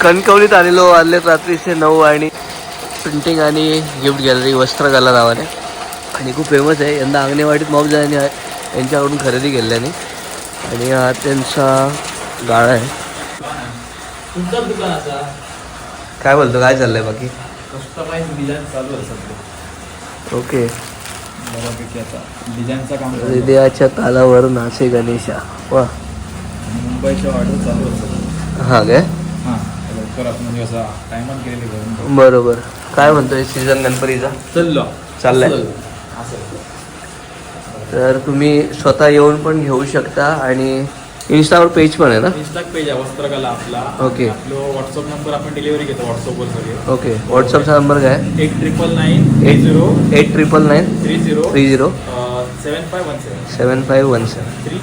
कणकवलीत आलेलो आले रात्रीचे नऊ आणि प्रिंटिंग आणि गिफ्ट गॅलरी वस्त्रकला नावाने आणि खूप फेमस आहे. यंदा अंगणेवाडीत मॉब जाण्याने यांच्याकडून खरेदी केल्याने. आणि हा त्यांचा गाळा आहे. काय बोलतो? काय चाललंय बाकी? ओके. हृदयाच्या तालावर नाचे गणेशा. वा. मुंबईच्या ऑर्डर चालू हा काय? हां. म्हणजे असा बरोबर. काय म्हणतोय सीझन गणपतीचा? चाललो. चाललाय. तर तुम्ही स्वतः येऊन पण घेऊ शकता आणि इन्स्टावर पेज पण आहे ना? इंस्टा पेज आहे वस्त्रकला आपला. ओके. व्हॉट्सअप नंबर आपण डिलिव्हरी घेतो व्हॉट्सअपवर सगळे. ओके. व्हॉट्सअपचा नंबर काय? Eight triple nine eight zero eight triple nine three zero three zero seven five one seven seven five one seven three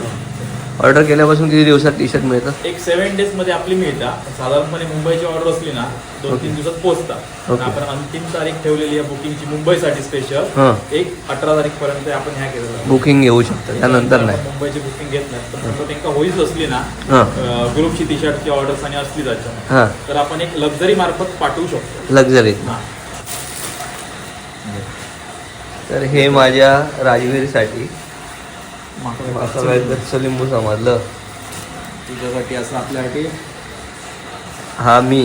order केल्यापासून किती दिवसात टी शर्ट मिळतं? एक सेव्हन डेजमध्ये आपली मिळतात साधारणपणे मुंबईची ऑर्डर असली ना दोन. तीन दिवसात पोहोचतात. आपण अंतिम तारीख ठेवलेली आहे बुकिंगची मुंबईसाठी स्पेशल हां. एक अठरा तारीख पर्यंत आपण ह्या केलेलं बुकिंग घेऊ शकता. त्यानंतर नाही. मुंबईची बुकिंग घेत नाही. पण समजा त्यांना होईच असली ना हां. ग्रुपची टी शर्टची ऑर्डर्स आणि असली त्याच्यामध्ये हां. तर आपण एक लक्झरी मार्फत पाठवू शकतो. लक्झरी हा. तर हे माझ्या राजवीरसाठी गच्च लिंबू समजलं. तुझ्यासाठी असं आपल्यासाठी. हा मी.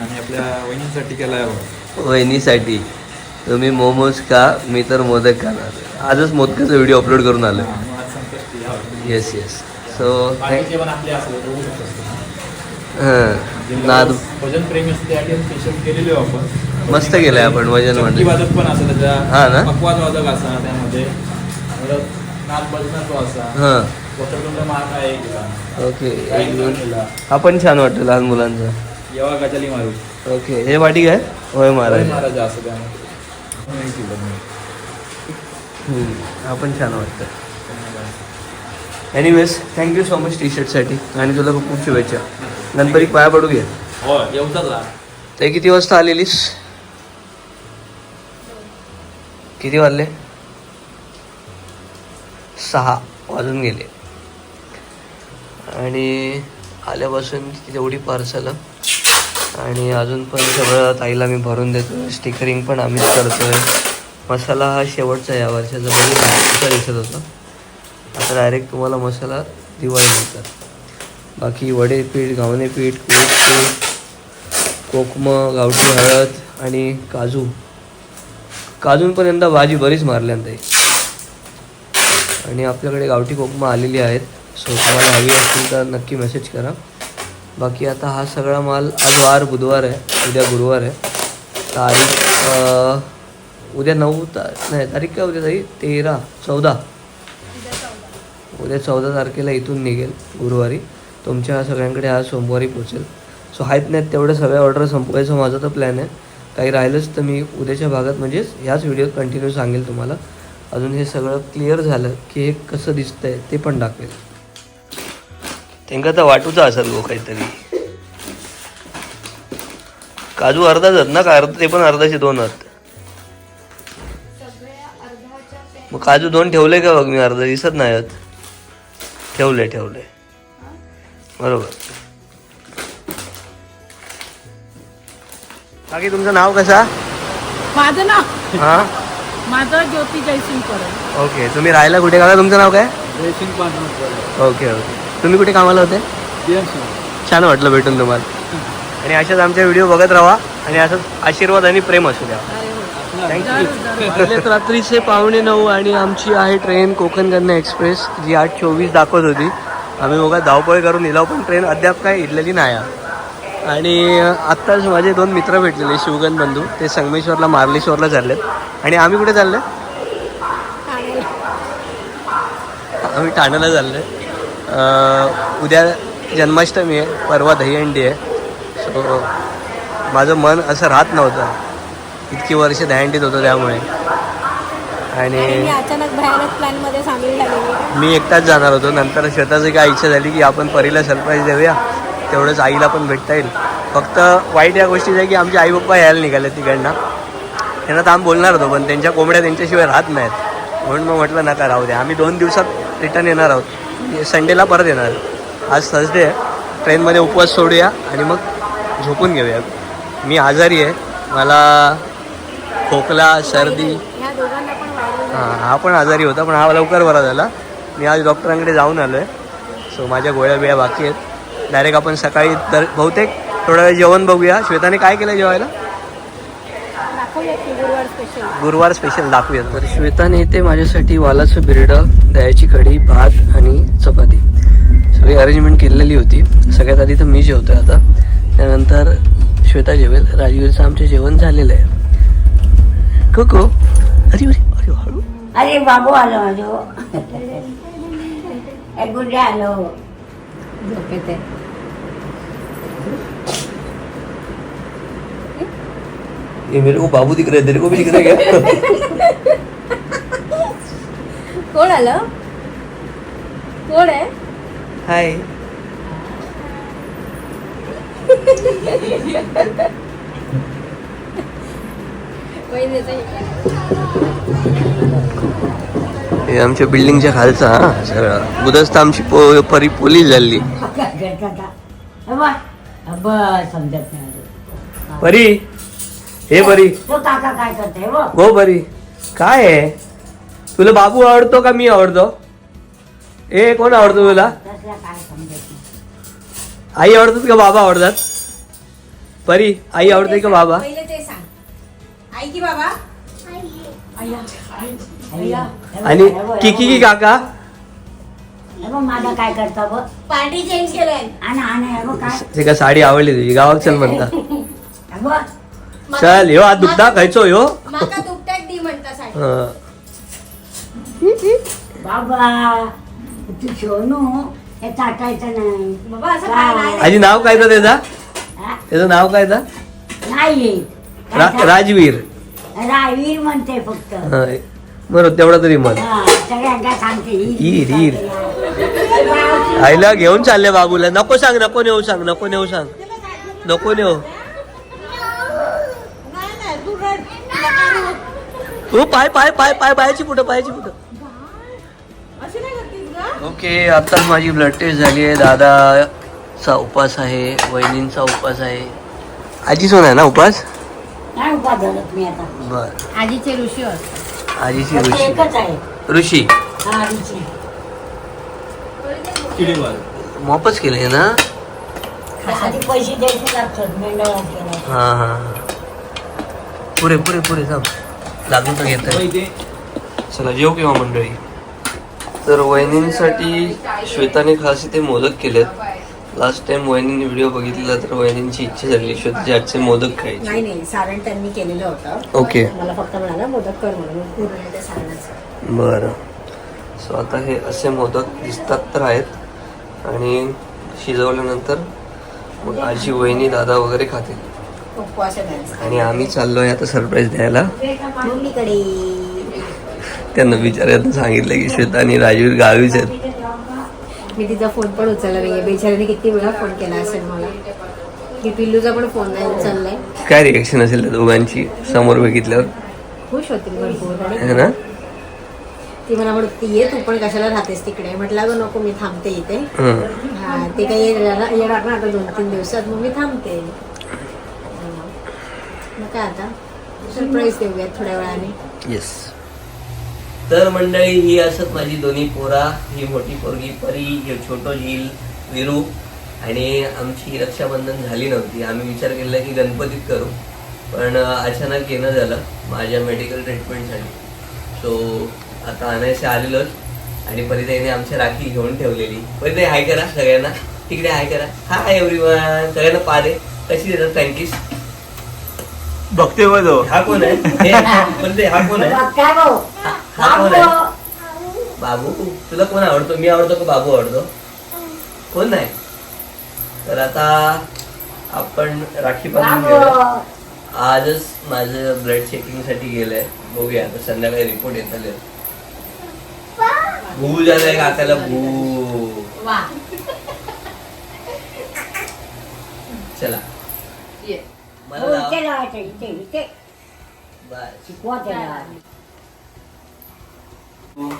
आणि आपल्या वहिनीसाठी केलाय बघ. वहिनीसाठी. तुम्ही मोमोज खा मी तर मोदक खाणार. आजच मोदकाचा व्हिडिओ अपलोड करून आलो. येस येस सो हां नाद भजन प्रेमी असते त्यासाठी स्पेशल केलेले आपण. मस्त केलंय आपण वजन म्हणजे वादक पण असं त्याच्या हा ना? पकवाज वादक असा त्यामध्ये. असा. हां. ओके. एक दोन केला. हा पण छान वाटतं लहान मुलांचा. येवा गजाली मारू. ओके. हे वाटी काय? होय महाराज महाराज असं त्यामध्ये हा पण छान वाटतं. Anyways thank you so much T शर्टसाठी आणि तुला खूप खूप शुभेच्छा. गणपती पाया पडू घे. ते किती वाजता आलेलीस? किती वाजले? सहा वाजून गेले. आणि आल्यापासून तेवढी पार्सल आणि अजून पण सगळं ताईला मी भरून देतो. स्टिकरिंग पण आम्हीच करतोय. मसाला हा शेवटचा या वर्षाचा. बघितला दिसत होता. आता डायरेक्ट तुम्हाला मसाला दिवाळी मिळतात बाकी वडे पीठ गावणे पीठ कोक पीठ कोकम गावठी हळद आणि काजू. काजूंपर्यंत भाजी बरीच मारल्यानंतर आणि आपल्याकडे गावठी कोकमा आलेली आहेत. सो तुम्हाला हवी असतील तर नक्की मेसेज करा. बाकी आता हा सगळा माल आज वार बुधवार आहे. उद्या गुरुवार आहे. तारीख उद्या नऊ ता नाही तारीख काय उद्या तारीख तेरा चौदा. उद्या चौदा तारखेला इथून निघेल गुरुवारी. तुमच्या सगळ्यांकडे आज सोमवारी पोचेल सो आहेत नाहीत तेवढ्या सगळ्या ऑर्डर संपवायचं माझा तर प्लॅन आहे. काही राहिलंच तर मी उद्याच्या भागात म्हणजेच ह्याच व्हिडिओत कंटिन्यू सांगेल तुम्हाला. अजून हे सगळं क्लिअर झालं की हे कसं दिसतंय ते पण दाखवेल. त्यांना तर वाटूचा असेल गो काहीतरी. काजू अर्धाच आहेत ना का अर्ध ते पण अर्धाचे दोन आहेत. मग काजू दोन ठेवले का बघ मी अर्धा? दिसत नाही आहेत. ठेवले ठेवले. बरोबर. बाकी तुमचं नाव कसा माझं नाव? हा? माझं ज्योती जयसिंगकर आहे. ओके तुम्ही राहायला कुठे? काका तुमचं नाव काय? Racing partner okay okay. तुम्ही कुठे कामाला होते? छान वाटलं भेटून तुम्हाला. आणि अशाच आमचे व्हिडिओ बघत राहा आणि असंच आशीर्वाद आणि प्रेम असू द्या. थँक्यू रात्रीचे पावणे नऊ आणि आमची आहे ट्रेन कोकण कन्या एक्सप्रेस जी आठ चोवीस दाखवत होती. आम्ही बघा धावपळ करून निलाव पण ट्रेन अद्याप काय इडलेली नाही आहे. आणि आत्ताच माझे दोन मित्र भेटलेले शिवगण बंधू. ते संगमेश्वरला मार्लेश्वरला चाललेत. आणि आम्ही कुठे चालले आम्ही ठाण्याला चाललोय. अं, उद्या जन्माष्टमी आहे परवा दहीहंडी आहे. सो माझं मन असं राहत नव्हतं. इतकी वर्ष दहीहंडीत होतं त्यामुळे. आणि मी एकटाच जाणार होतो. नंतर स्वतःची काय इच्छा झाली की आपण परीला सरप्राईज देऊया. तेवढंच आईला पण भेटता येईल. फक्त वाईट या गोष्टीचं आहे की आमचे आई पप्पा यायला निघाले तिकडनं. त्यांना थांब बोलणार होतो पण त्यांच्या कोंबड्या त्यांच्याशिवाय राहत नाहीत. म्हणून मग म्हटलं नका राहू द्या आम्ही दोन दिवसात रिटर्न येणार आहोत. संडेला परत येणार. आज थर्सडे आहे. ट्रेनमध्ये उपवास सोडूया आणि मग झोपून घेऊया. मी आजारी आहे. मला खोकला सर्दी हां हा पण आजारी होता पण हा लवकर बरा झाला. मी आज डॉक्टरांकडे जाऊन आलो आहे सो माझ्या गोळ्या बिळ्या बाकी आहेत. डायरेक्ट आपण सकाळी तर बहुतेक थोडा वेळ जेवण बघूया. श्वेताने काय केलं जेवायला? गुरुवार स्पेशल गुरुवार स्पेशल दाखवूया. तर श्वेताने इथे माझ्यासाठी वालाचं बिरडं दह्याची कढी भात आणि चपाती. सगळी अरेंजमेंट केलेली होती. सगळ्यात आधी तर मी जेवतोय आता. त्यानंतर श्वेता जेवेल. राजवीरचं आमचे जेवण झालेलं आहे. कोको अरे अरे अरे हळू. अरे बाबू आलो माझो एक गुड्डे आलो. झोपेत आहे. ये मेरे को बाबू दिख रहा है तेरे को भी दिख रहा है क्या? कोण आलं? कोण आहे? हाय. हे. आमच्या बिल्डिंगच्या खालचा हा सगळं. बुधस्त आमची पो परी पोलीस झाली. बस समजत नाही अजून. परी? हे परी. तो काका काय करते हो. हो परी. काय आहे? तुला बाबू आवडतो का मी आवडतो? ए कोण आवडतो तुला? तसला काय समजत नाही. आई आवडतात का बाबा आवडतात? परी आई आवडते का बाबा? पहिले ते सांग. आई की बाबा? अय्या. आणि किकी की काका? हे बघ माझा काय करता बघ. पार्टी चेंज केलंय. आणि आणि हे बघ काय. ते का साडी आवडली तुझी गावात चल म्हणता. हे बघ. चल ह्यो आज दुखता खायचो ह्यो माका दी म्हणता हं. बाबा तू सोनू हे टाकायचं नाही. बाबा असं काय नाही. आजी नाव काय तर त्याचा? हा? त्याचं नाव काय तर नाही. रा- राजवीर. रावीर म्हणते फक्त. हं. बरं तेवढं तरी म्हण. हा, सगळ्यांना सांगते. हीर, हीर. आईला घेऊन चालले बाबूला. नको सांग नको नेऊ सांग नको नेऊ सांग. नको नेऊ. तू पाय पाय पाय पाय पायाची पुढं पायाची पुढं. ओके आता माझी ब्लड टेस्ट झाली आहे. दादाचा उपास आहे वहिनींचा उपास आहे. आजीच आहे ना उपास? बर. आजीचे ऋषी आजीची ऋषी. एकच आहे. ऋषी. हा ऋषी. मॉपच केले ना? आधी पैसे द्यायचे लागतात मेंढराला केलं हा हा. हा. पुरे पुरे पुरे थांब लागून तर घेत चला जेव किंवा मंडळी. तर वहिनींसाठी श्वेताने खास इथे मोदक केलेत. लास्ट टाइम वहिनींनी व्हिडिओ बघितलेला तर वहिनींची इच्छा झाली श्वेताचे आजचे मोदक खायचे. नाही नाही सारण त्यांनी केलेलं होतं. ओके मला फक्त म्हणाला मोदक कर म्हणून. पूर्ण सारणाचं. बरं. सो आता हे असे मोदक दिसतात तर आहेत. आणि शिजवल्यानंतर मग आजी वहिनी दादा वगैरे खातील. उपवास आहे त्यांचा. आणि आम्ही चाललोय आता सरप्राईज द्यायला. मम्मीकडे. त्यांना विचारायला सांगितलं की श्वेता आणि राजवीर गावीच आहेत. मी तिचा फोन पण उचलला नाहीये. बेचाऱ्याने किती वेळा फोन केला असेल मला. की पिल्लूचा पण फोन नाही उचललाय. काय रिएक्शन असेल त्या दोघांची? समोर बघितल्यावर? खुश होतील भरपूर. आणि है ना? ती मला म्हणत ये तू पण कशाला राहतेस तिकडे? म्हटलं अगं नको मी थांबते इथे. हं. हा ते काही येणार येणार ना आता दोन तीन दिवसात मग मी थांबते. हा. मग काय आता? सरप्राईज देऊयात थोड्या वेळाने. येस तर मंडळी ही असत माझी दोन्ही पोरा. ही मोठी पोरगी परी छोटो झील विरू. आणि आमची रक्षाबंधन झाली नव्हती. आम्ही विचार केला की गणपतीत करू. पण अचानक येणं झालं माझ्या मेडिकल ट्रीटमेंटसाठी सो आता आणायचे आलेलोच. आणि परिताईने आमच्या राखी घेऊन ठेवलेली. परिताई हाय करा सगळ्यांना. तिकडे हाय करा. हाय एव्हरीवन सगळ्यांना पारे कशी देतात थँक्यू बघते बघ हा कोण आहे? हे, हा कोण आहे? बघ काय भाऊ. हा हा कोण बाबू. आहे बाबू तुला कोण आवडतो? मी आवडतो का बाबू आवडतो? कोण नाही? तर आता आपण राखी बाबू. घेऊया. आजच माझं ब्लड चेकिंगसाठी गेलंय. बघूया आता संध्याकाळी रिपोर्ट येत आले भू झालाय काकाला भू? वा. चला. हो, लावा. इथे लावायचं इथे इथे बर शिकवा त्याला हो.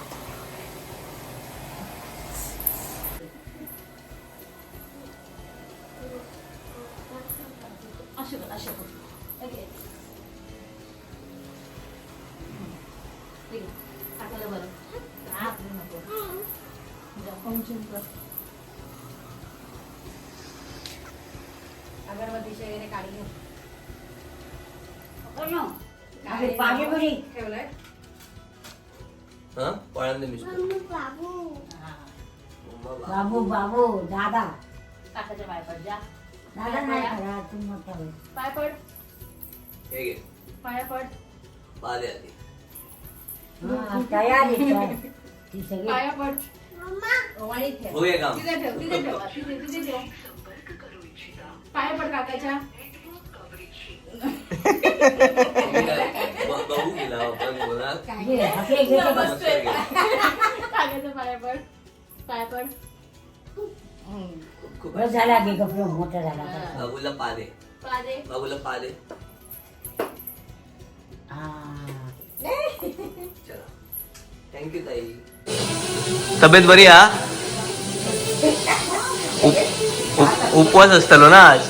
अगरबत्तीचे वगैरे काढी घेऊन कर ना. अरे पाणी बरी ठेवलंय? हा? पळंदे मिस्टर बाबू. बाबू. दादा. काकाच्या पाय पड जा. दादा नाही करा तू मोठा होईल. पाय पड. हे घे. पाया पड. पादे आधी हा, तयार आहे तयार. ती सगळी पाया पड. ओवाळीत ठेव. होऊया काम. तिथे ठेव तिथे ठेव. तिथे तिथे ठेव. पाया पड काकाच्या. बघू गेला आपण बोला घे, पाया पड पाया पड खूप बस झाला घे गप्प मोठा झाला आता. बाबूला पादे पादे बाबूला पादे हा चला थँक्यू ताई तब्येत बरी हा उप- उप- उपवास असतलो ना आज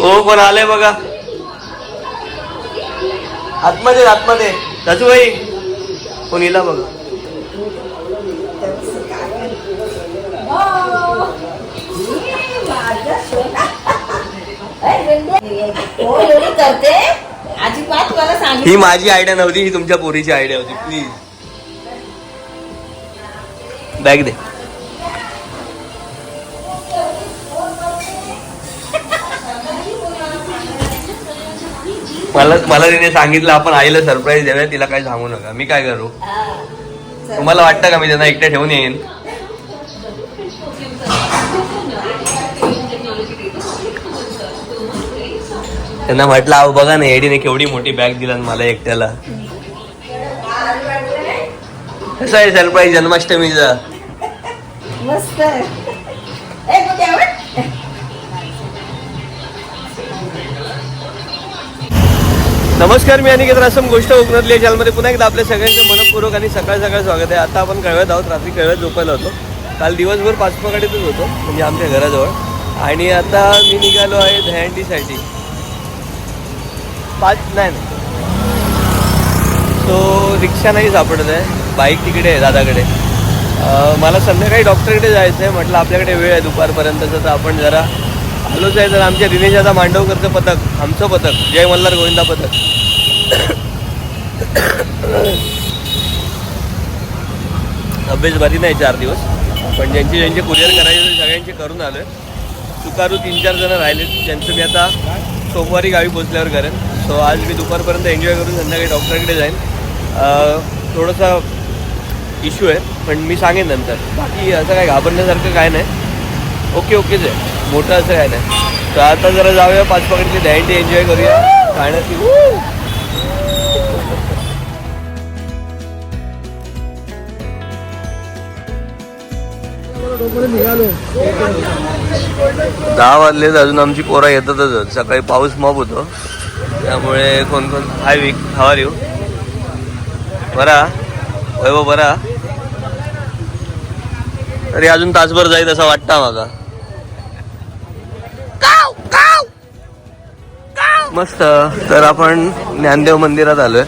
ओ कोण आलंय बघा. आतमध्ये आतमध्ये. सासूबाई कोण येला बघा. करते अजिबात मला ही माझी आयडिया नव्हती ही तुमच्या पोरीची आयडिया होती. प्लीज बॅग दे. मला मला तिने सांगितलं आपण आईला सरप्राईज देऊया तिला काही सांगू नका. मी काय करू? तुम्हाला वाटतं का मी त्यांना एकट्या ठेवून येईन? त्यांना म्हटलं अहो बघा ना एडीने केवढी मोठी बॅग दिला मला एकट्याला. कसं आहे सरप्राईज जन्माष्टमीचा. मस्त नमस्कार मी अनिकेत रासम गोष्ट कोकणातली याच्यामध्ये पुन्हा एकदा आपल्या सगळ्यांचं मनपूर्वक आणि सकाळ सकाळ स्वागत आहे. आता आपण कळवत आहोत रात्री कळवत झोपायला होतो. काल दिवसभर पाचपगाडीतच होतो म्हणजे आमच्या घराजवळ. आणि आता मी निघालो आहे दहंडीसाठी पाच नाही सो रिक्षा नाही सापडत आहे. बाईक तिकडे आहे दादाकडे. मला संध्याकाळी डॉक्टरकडे जायचं आहे म्हटलं आपल्याकडे वेळ आहे दुपारपर्यंतचं तर आपण जरा आलोच आहे तर आमच्या दिनेश दादा मांडवकरचं पथक आमचं पथक जय मल्हार गोविंदा पथक. अभ्यास बरी नाही चार दिवस पण ज्यांचे ज्यांचे कुरिअर करायचे ते सगळ्यांचे करून आलो आहे तीन चार जण राहिले ज्यांचं मी आता सोमवारी गावी पोचल्यावर करेन. सो आज मी दुपारपर्यंत एन्जॉय करून संध्याकाळी डॉक्टरकडे जाईन. थोडंसं थोडासा इश्यू आहे पण मी सांगेन नंतर. बाकी असं काय घाबरण्यासारखं काय नाही. ओके ओकेच आहे मोठं असं काय नाही तर आता जरा जाऊया पाच पकडली दहंडी एन्जॉय करूया. खाण्याची दहा वाजलेच अजून आमची पोरा येतातच सकाळी पाऊस मॉप होतो. त्यामुळे कोण कोण? हाय वीक हवा येऊ बरा? वैभव बरा? तरी अजून तासभर जाईल असं वाटतं मला मस्त. तर आपण ज्ञानदेव मंदिरात आलोय.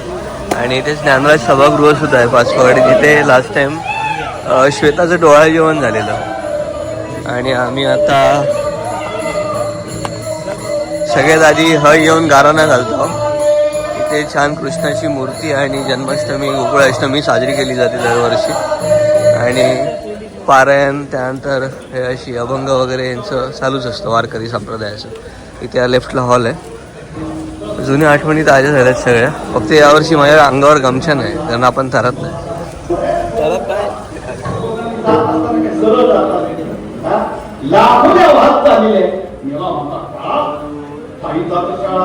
आणि इथे ज्ञानराज सभागृह सुद्धा आहे पाचपगाडी जिथे लास्ट टाइम श्वेताचं डोळा जेवण झालेलं. आणि आम्ही आता सगळ्यात आधी ह येऊन गाराणा घालतो. इथे छान कृष्णाची मूर्ती आणि जन्माष्टमी गोकुळाष्टमी साजरी केली जाते दरवर्षी. आणि पारायण त्यानंतर हे अशी अभंग वगैरे यांचं चालूच असतं वारकरी संप्रदायाचं. इथे लेफ्टला हॉल आहे. जुन्या आठवणी ताज्या झाल्यात सगळ्या. फक्त यावर्षी माझ्या अंगावर गमछा नाही कारण आपण थरत नाही. लाखोच्या वाद झालेले मेवा म्हणतात काही शाळा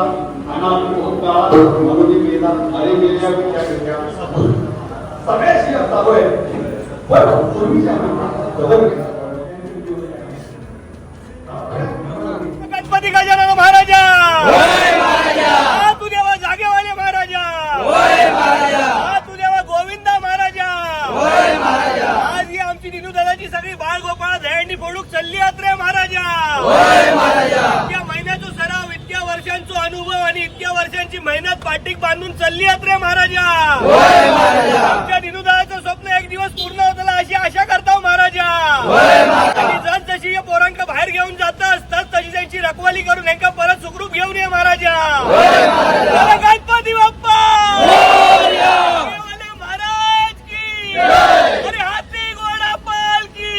अनाथ होता मनुनी मेला अरे मेल्या विचार केल्या सगळ्याशी चालू आहे पण पूर्वीच्या बदल गणपती गजानन महाराजा हा तू देवा जागेवाले महाराजा हा तू देवा गोविंदा महाराजा आज ही आमची आमची दिनू दादाची सगळी बाळ गोपाळ दहंडी फोडूक चालली आत रे महाराजा. इतक्या महिन्याचा सराव इतक्या वर्षांचा अनुभव आणि इतक्या वर्षांची मेहनत पाठीक बांधून चालली आत रे महाराजा. आमच्या दिनू दादाचं स्वप्न एक दिवस पूर्ण होताला अशी आशा करताव महाराजा. आणि जस जशी या पोरांका बाहेर घेऊन जातस तस तशी त्यांची रखवाली करून यांका परत सुखरूप घेऊन ये महाराजा. गणपती बाप्पा देवाले महाराज की अरे हाती घोडा पाल की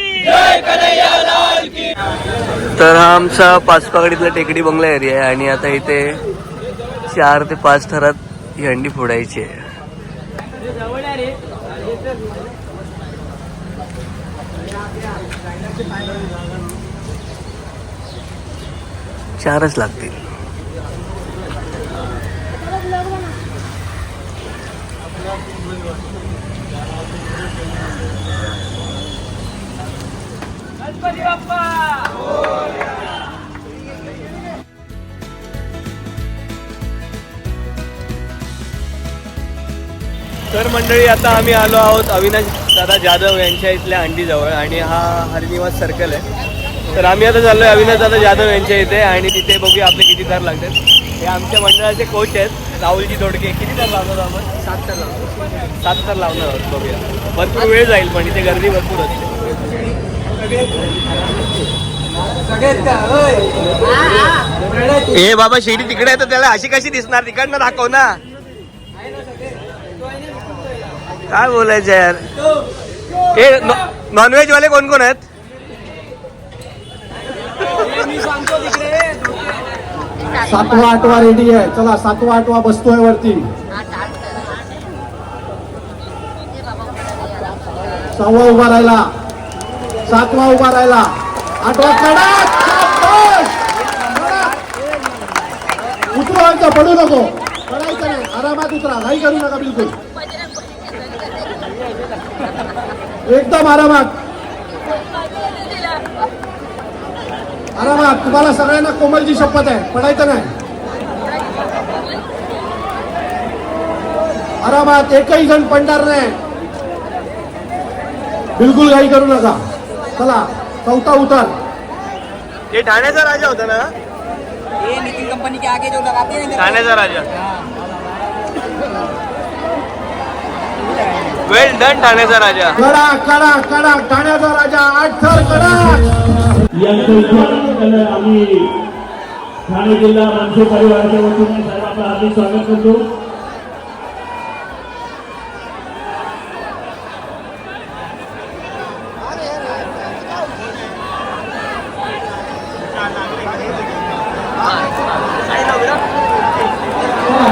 तर हा आमचा पाचपाकडीतला टेकडी बंगला एरिया आहे आणि आता इथे चार ते पाच थरात ही हंडी फोडायची आहे. चारच लागतील. तर मंडळी आता आम्ही आलो आहोत अविनाश दादा जाधव यांच्या इथल्या अंडीजवळ आणि हा हरिनिवास सर्कल आहे. तर आम्ही आता चाललोय अविनाश दादा जाधव यांच्या इथे आणि तिथे बघूया आपले किती थर लागतात. हे आमच्या मंडळाचे कोच आहेत राहुलजी दोडके. किती तर लावणार आपण? सात तर लावणार सात तर लावणार आहोत बघूया. भरपूर वेळ जाईल पण इथे गर्दी भरपूर असते. ए बाबा शेडी तिकडे आहे तर त्याला अशी कशी दिसणार? तिकडनं दाखव ना. काय बोलायचं यार? हे नॉनव्हेज वाले कोण कोण आहेत? सातवा आठवा रेडी आहे. चला सातवा आठवा बसतोय वरती. सहावा उभा राहिला. सातवा उभा राहिला. आठवा कडक उतरवायचं पडू नको. पडायचं नाही. आरामात उतरा. नाही करू नका बिलकुल. एकदम आरामात. आरामात. तुम्हाला सगळ्यांना कोमलची शपथ आहे. पडायचं नाही. आरामात. एकही जण पडणार नाही. बिलकुल घाई करू नका. चला चौथा उतर. हे ठाण्याचा राजा होता ना? ये नितिन कंपनी के आगे जो लगाते हैं ठाण्याचा राजा. वेल डन ठाण्याचा राजा. कडा कडा कडा ठाण्याचा राजा आठ थर कडा आम्ही ठाणे जिल्हा मनसे परिवाराच्या वतीने सर्वांचं हार्दिक स्वागत करतो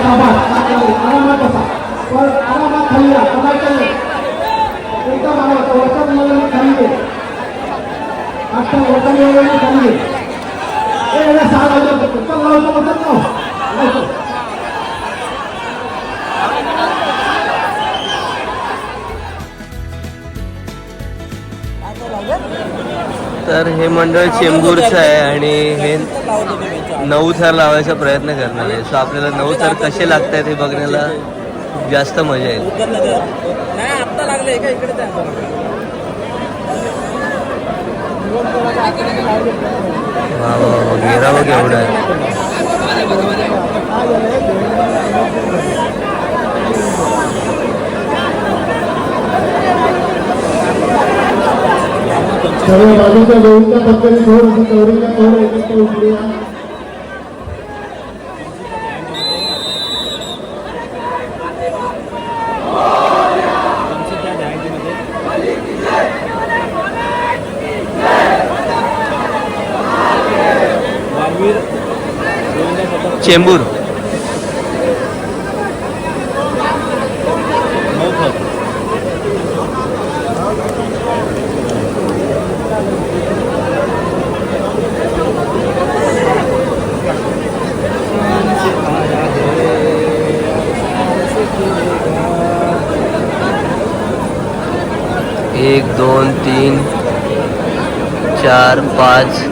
आरामात बसा पण आरामात खाली या पडायचं नाही एकदम आरामात वरच्या मुलांनी खाली घे आता वरच्या मुलांनी खाली घे ए याला सहा वाजता बघतो. चल लावतो बसत लाव लावतो. तर हे मंडळ चेंबूरचं आहे आणि हे नऊ थर लावायचा प्रयत्न करणार आहे. सो आपल्याला नऊ थर कसे लागत आहेत हे बघण्याला जास्त मजा येईल. लागले का इकडे वा वा वा गेरा बघ एवढा आहे. सर्व बाजूच्या गौरीच्या पद्धतीने थोडं गौरीच्या थोडं एकत्र उतरूया चेंबूर। एक दोन तीन चार पाच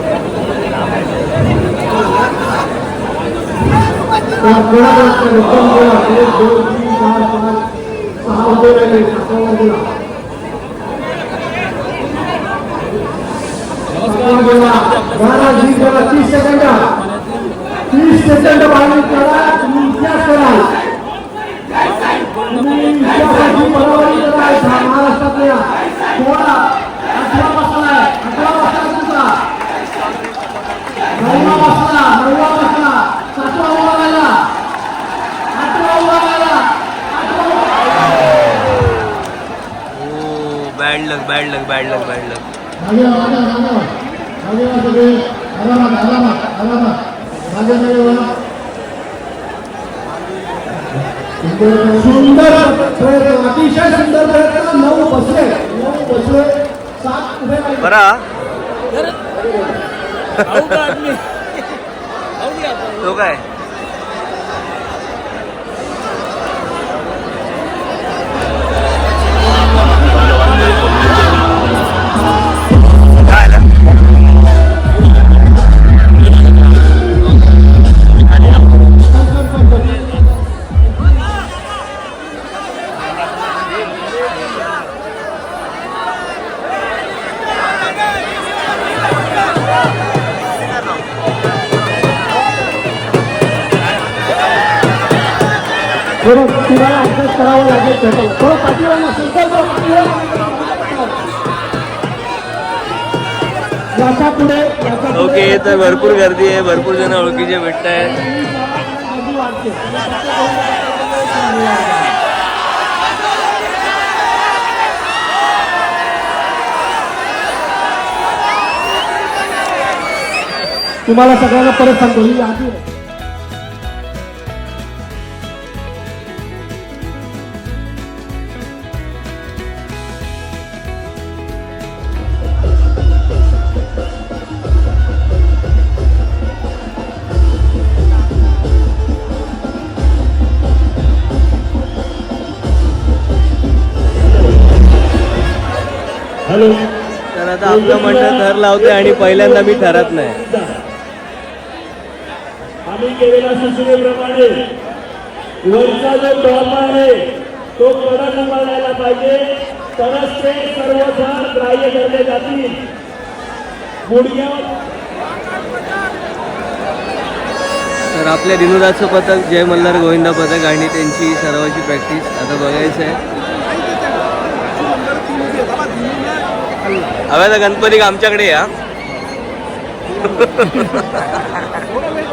ओके तर भरपूर गर्दी आहे भरपूर जण ओळखीचे भेटत आहेत. तुम्हाला सगळ्यांना परत सांगतो ही आधी आपलं मंडळ थर लावते आणि पहिल्यांदा मी ठरत नाही. आम्ही केलेल्या सूचनेप्रमाणे वरचा जो टॉप आहे तो कडक उभारायला पाहिजे. तरच ते सर्व ग्राह्य धरले जातील. तर आपल्या दिनुदाचं पथक जय मल्हार गोविंदा पथक आणि त्यांची सर्वांची प्रॅक्टिस आता बघायचं आहे हव्या तर गणपती आमच्याकडे या.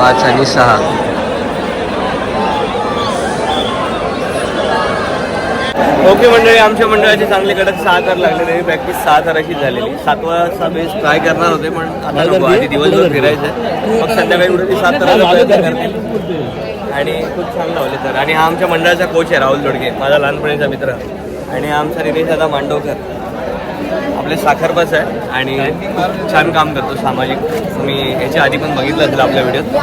पाच आणि सहा. ओके मंडळी आमच्या मंडळाचे चांगले कडक सहा तर लागलेले प्रॅक्टिस सहा तर अशी झालेली. सातवाचा बेस ट्राय करणार होते पण आता नको. आधी दिवसभर फिरायचं आहे. मग संध्याकाळी कुठे सात तर प्रयत्न करतील आणि खूप छान लावले तर. आणि हा आमच्या मंडळाचा कोच आहे राहुल दोडके माझा लहानपणीचा मित्र. आणि आमचा निलेश दादा मांडवकर. आपले साखरबाज आहे आणि खूप छान काम करतो सामाजिक. तुम्ही याच्या आधी पण बघितलं असेल आपल्या व्हिडिओत.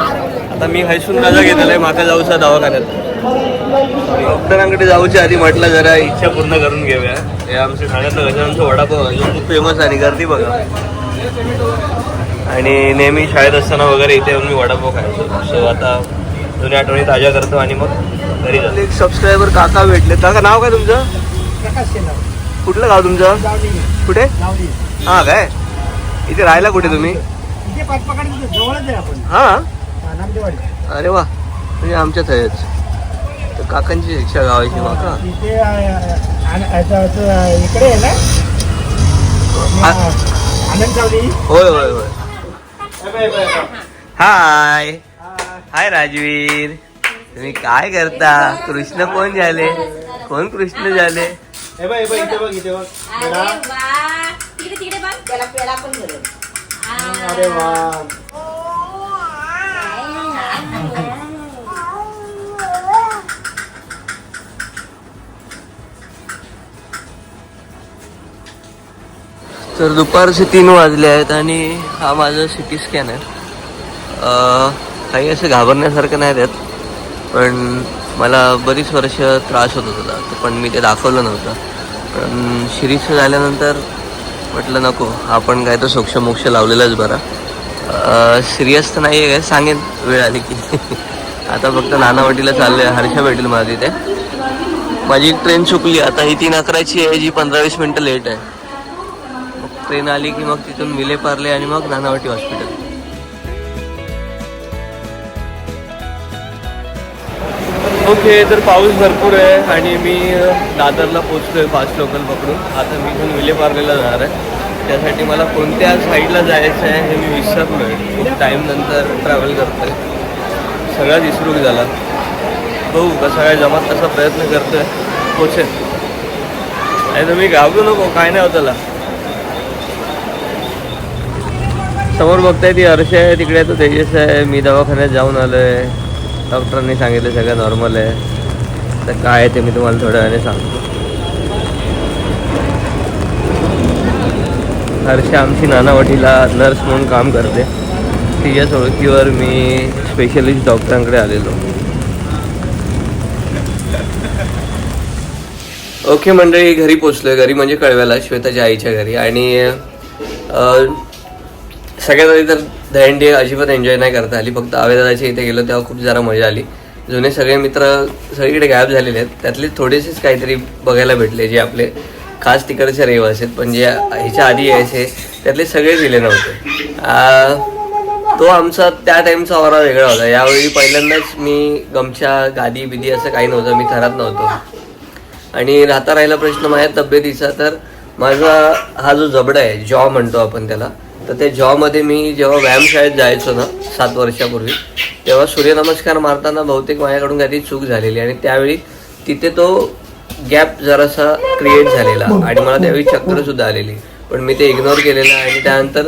आता मी हैसून रजा घेतलेला आहे माका जाऊचा दवाखान्यात. डॉक्टरांकडे जाऊच्या आधी म्हटलं जरा इच्छा पूर्ण करून घेऊया. हे आमचे ठाण्यातलं गजाननचं वडापाव आहे, हे खूप फेमस आणि गर्दी बघा. आणि नेहमी शाळेत असताना वगैरे इथे येऊन मी वडापाव खायचो. सो आता जुन्या आठवणी ताज्या करतो आणि मग घरी जातो. एक सबस्क्रायबर काका भेटले. काका नाव काय तुमचं? कुठलं गाव तुमचं? कुठे? हा काय? इथे राहायला कुठे तुम्ही? हा? अरे वा. म्हणजे आमच्याच आहेच तर काकांची शिक्षा गावाची माका. आहे होय होय होय. हाय. हाय राजवीर. तुम्ही काय करता? कृष्ण कोण झाले? कोण कृष्ण झाले? हे बघ हे बघ इथे बघ इथे बघ. बेटा. तिकडे तिकडे बघ. त्याला पण अरे वा. तर दुपारचे तीन वाजले आहेत आणि हा माझा सी टी स्कॅन आहे. अं, काही असं घाबरण्यासारखं नाही त्यात पण मला बरीच वर्ष त्रास होत होता तर पण मी ते दाखवलं नव्हतं. पण शिरीचं झाल्यानंतर म्हटलं नको आपण काय तर सोक्षमोक्ष लावलेलाच बरा. सिरियस तर नाही आहे काय सांगेन वेळ आली की. आता फक्त नानावटीला चाललं आहे हर्षा भेटेल मला तिथे माझी ट्रेन चुकली आता ही तीन अकराची आहे जी पंधरा वीस मिनटं लेट आहे. मग ट्रेन आली की मग तिथून मिले पारले आणि मग नानावटी हॉस्पिटल. ओके तर पाऊस भरपूर आहे आणि मी दादरला पोचतोय फास्ट लोकल पकडून. आता मी इथून विलेपार्लेला जाणार आहे. त्यासाठी मला कोणत्या साईडला जायचं आहे हे मी विसरलो आहे खूप टाईम नंतर ट्रॅव्हल करतोय. सगळा विसरून झाला. बघू कसा काय जमात तसा प्रयत्न करतोय. पोचेल. आणि तुम्ही घाबरू नको काय नाही होत त्याला. समोर बघताय ती हर्ष आहे तिकडे तो तेजस आहे. मी दवाखान्यात जाऊन आलो आहे डॉक्टरांनी सांगितलं सगळं नॉर्मल आहे. तर काय आहे ते मी तुम्हाला थोड्या वेळाने सांगतो. हर्षा आमची नानावटीला नर्स म्हणून काम करते. तिच्याच ओळखीवर मी स्पेशलिस्ट डॉक्टरांकडे आलेलो. ओके मंडळी घरी पोचलोय. घरी म्हणजे कळव्याला श्वेताच्या आईच्या घरी. आणि सगळ्यात आधी तर दहंडी अजिबात एन्जॉय नाही करता आली. फक्त आवेदादाच्या इथे गेलो तेव्हा खूप जरा मजा आली. जुने सगळे मित्र सगळीकडे गायब झालेले आहेत. त्यातले थोडेसेच काहीतरी बघायला भेटले जे आपले खास तिकडचे रहिवासी आहेत. पण जे ह्याच्या आधी यायचे त्यातले सगळे दिले नव्हते. तो आमचा त्या टाईमचा वारा वेगळा होता. यावेळी पहिल्यांदाच मी गमच्या गादी बिदी असं काही नव्हतं. मी थरात नव्हतो. आणि राहता राहिला प्रश्न माझ्या तब्येतीचा तर माझा हा जो जबडा आहे जॉ म्हणतो आपण त्याला तर त्या जॉमध्ये मी जेव्हा व्यायामशाळेत जायचो ना सात वर्षापूर्वी तेव्हा सूर्यनमस्कार मारताना बहुतेक माझ्याकडून काहीतरी चूक झालेली आणि त्यावेळी तिथे तो गॅप जरासा क्रिएट झालेला आणि मला त्यावेळी चक्करसुद्धा आलेली. पण मी ते इग्नोर केलेलं आणि त्यानंतर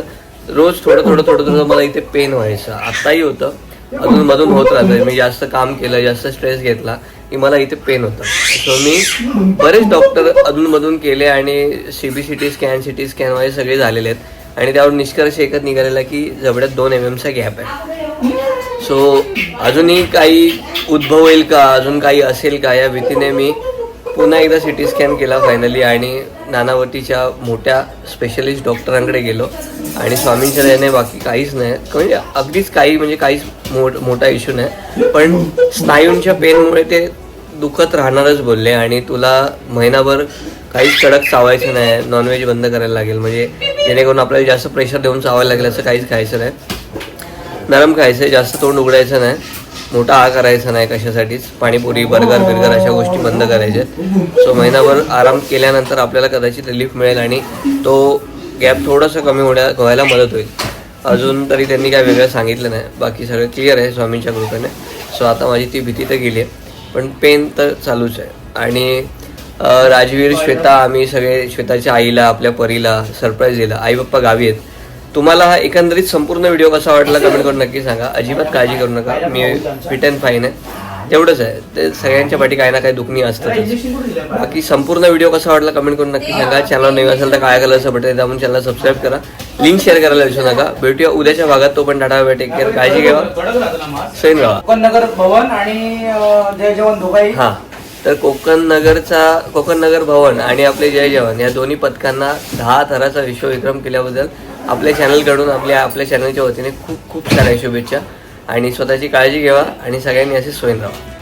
रोज थोडं थोडं थोडं थोडं मला इथे पेन व्हायचं. आत्ताही होतं. अजून मधून होत राहतं. मी जास्त काम केलं जास्त स्ट्रेस घेतला की मला इथे पेन होतं. सो मी बरेच डॉक्टर अधूनमधून केले आणि C B C T scan C T scan वगैरे सगळे झालेले आहेत. आणि त्यावर निष्कर्ष एकच निघालेला की जबड्यात दोन एम एमचा गॅप आहे. सो अजूनही काही उद्भव होईल का? अजून काही असेल का? या भीतीने मी पुन्हा एकदा सी टी स्कॅन केला फायनली आणि नानावतीच्या मोठ्या स्पेशलिस्ट डॉक्टरांकडे गेलो. आणि स्वामींच्या दयाने बाकी काहीच नाही. म्हणजे अगदीच काही म्हणजे काहीच मोठ मोठा इश्यू नाही. पण स्नायूंच्या पेनमुळे ते दुखत राहणारच बोलले. आणि तुला महिनाभर काहीच कडक चावायचं नाही. नॉनव्हेज बंद करायला लागेल. म्हणजे जेणेकरून आपल्याला जास्त प्रेशर देऊन चावायला लागेल असं काहीच खायचं नाही. नरम खायचं आहे. जास्त तोंड उघडायचं नाही. मोठा आ करायचा नाही कशासाठीच. पाणीपुरी बर्गर बिर्गर अशा गोष्टी बंद करायच्या. सो महिनाभर आराम केल्यानंतर आपल्याला कदाचित रिलीफ मिळेल आणि तो गॅप थोडासा कमी होण्या व्हायला मदत होईल. अजून तरी त्यांनी काय वेगळं सांगितलं नाही. बाकी सगळं क्लिअर आहे स्वामींच्या कृपेने. सो आता माझी ती भीती तर गेली आहे. पण पेन तर चालूच आहे. आणि राजवीर श्वेता आम्ही सगळे श्वेताच्या आईला आपल्या परीला सरप्राईज दिला. आई बाप्पा गावी आहेत. तुम्हाला हा एकंदरीत संपूर्ण व्हिडिओ कसा वाटला कमेंट करून नक्की सांगा. अजिबात काळजी करू नका. मी फिट अँड फाईन आहे. तेवढंच आहे. ते सगळ्यांच्या पाठी काही ना काही दुखणी असतं बाकी संपूर्ण व्हिडिओ कसा वाटला कमेंट करून नक्की सांगा. चॅनल नवीन असेल तर काय कलरचं बटन दाबून चॅनल सबस्क्राईब करा. लिंक शेअर करायला विसरू नका. भेटूया उद्याच्या भागात. तो पण टाटा टेक केअर काळजी घ्या सैन गावा नगर भवन आणि जय जवान दोघाही हा. तर कोकण नगरचा कोकण नगर भवन आणि आपले जय जवान या दोन्ही पथकांना दहा थराचा विश्वविक्रम केल्याबद्दल आपल्या चॅनलकडून आपल्या आपल्या चॅनलच्या वतीने खूप खूप साऱ्या शुभेच्छा. आणि स्वतःची काळजी घ्यावा आणि सगळ्यांनी असे सोयीन राहा